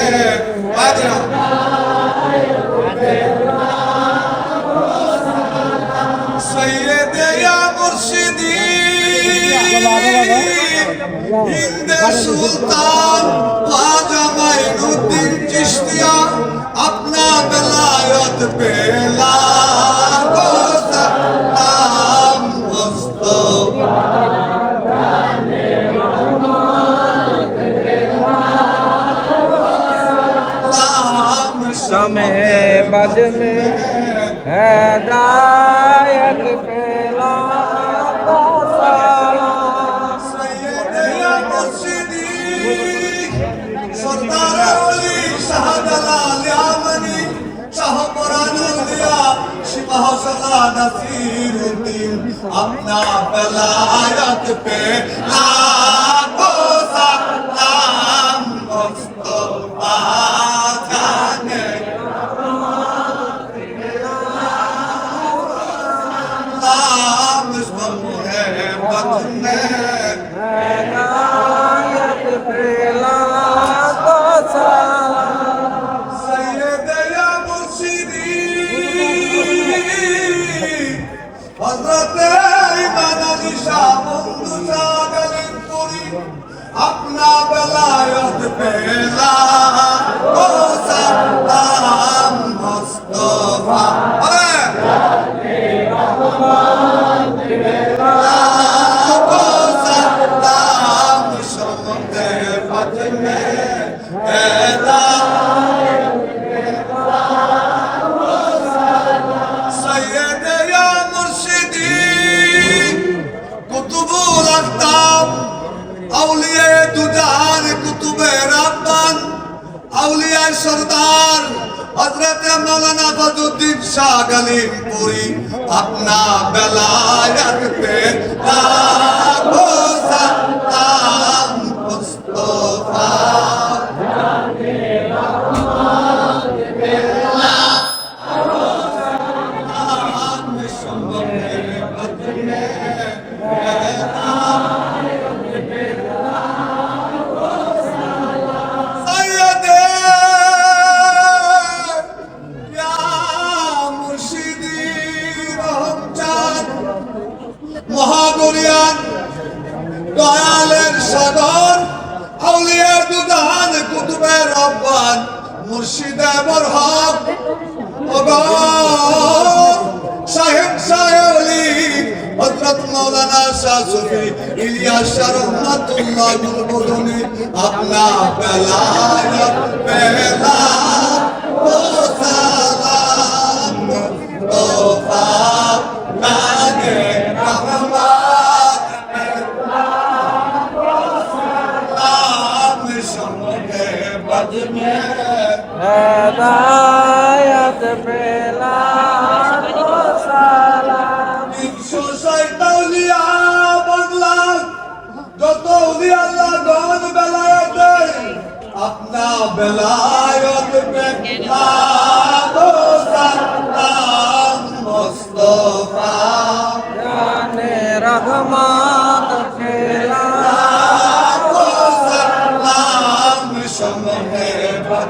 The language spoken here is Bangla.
में बज सैयद या मुर्शिदी हिंद सुल्तान ख्वाजा माइनुद्दीन चिश्तिया अपना बेलायत पे नाम समय बज में हैदायत पेला तो सलाम सैयद या मुर्शिदी सरदार अली शाह दलाल यामनी शाह कुरान औलिया शिफा सदा नसीरुद्दीन अपना बलायत पे लाखों পুরি बलायत বেলায়ত সরদার। হজরত মৌলানা বদুদ্দিন শাহ গালিমপুরি আপনা বেলায়ত পে সাগর আউলিয়ার দুদান কুতুবের রব্বান, মুর্শিদে বরহাব। সাহেব সাহেলি হযরত মাওলানা শাহ সুফি ইলিয়াস শাহ রহমাতুল্লাহ গুলবদনি আপনা পেলা বেলা मोहब्बत में हैदायत मिला हो सलाम सोसाइटी औलिया बंगला যত উলি আল্লাহ গন বেলায়েতে আপনা বেলা